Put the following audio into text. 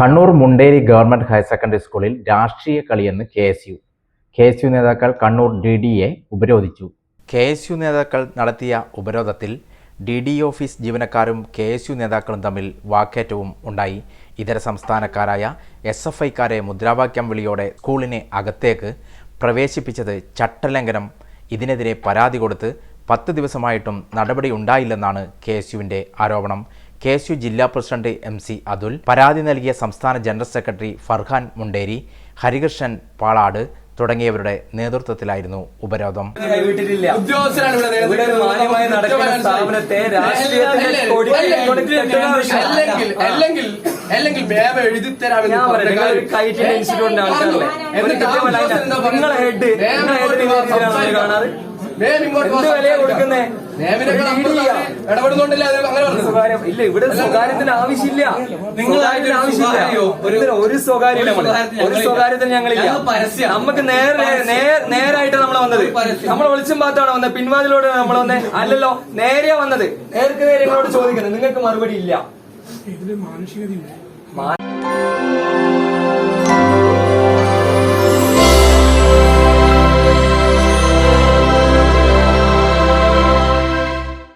Kannur Munderi government higher secondary സ്കൂളിൽ രാഷ്ട്രീയ കളിയെന്ന് K S U. K S U നേതാക്കൾ Kannur D D A ഉപരോധിച്ചു. K S U നേതാക്കൾ നടത്തിയ ഉപരോധത്തിൽ ഡി ഡി ഓഫീസ് ജീവനക്കാരും കെ എസ് യു നേതാക്കളും തമ്മിൽ വാക്കേറ്റവും ഉണ്ടായി. ഇതര സംസ്ഥാനക്കാരായ എസ് എഫ് ഐക്കാരെ മുദ്രാവാക്യം വിളിയോടെ സ്കൂളിനെ അകത്തേക്ക് പ്രവേശിപ്പിച്ചത് ചട്ടലംഘനം. ഇതിനെതിരെ പരാതി കൊടുത്ത് പത്ത് ദിവസമായിട്ടും നടപടി ഉണ്ടായില്ലെന്നാണ് കെ എസ് യുവിന്റെ ആരോപണം. കെ എസ് യു ജില്ലാ പ്രസിഡന്റ് എം സി അതുൽ പരാതി നൽകിയ സംസ്ഥാന ജനറൽ സെക്രട്ടറി ഫർഹാൻ മുണ്ടേരി ഹരികൃഷ്ണൻ പാളാട് തുടങ്ങിയവരുടെ നേതൃത്വത്തിലായിരുന്നു ഉപരോധം. അല്ലെങ്കിൽ എഴുതി തരാമെന്ന് മേം ഇങ്ങോട്ട് കൊടുക്കുന്നേ. ഇടപെടുന്നുണ്ടല്ലേ? ഇല്ല ഇവിടെ സ്വകാര്യത്തിന് ആവശ്യമില്ല. നിങ്ങളായിട്ട് ആവശ്യമില്ല. ഒരു സ്വകാര്യം ഒരു സ്വകാര്യത്തിന് ഞങ്ങളില്ല. നമുക്ക് നേരെ നേരായിട്ട് നമ്മൾ വന്നത്. നമ്മൾ വെളിച്ചം പാത്താണ് വന്നത്. പിൻവാതിലൂടെ നമ്മൾ വന്നത് അല്ലല്ലോ നേരെയാ വന്നത്. നേർക്ക് നേരെ നിങ്ങളോട് ചോദിക്കുന്നത് നിങ്ങൾക്ക് മറുപടി ഇല്ല. ഇതിൽ മാനുഷികതയുണ്ട്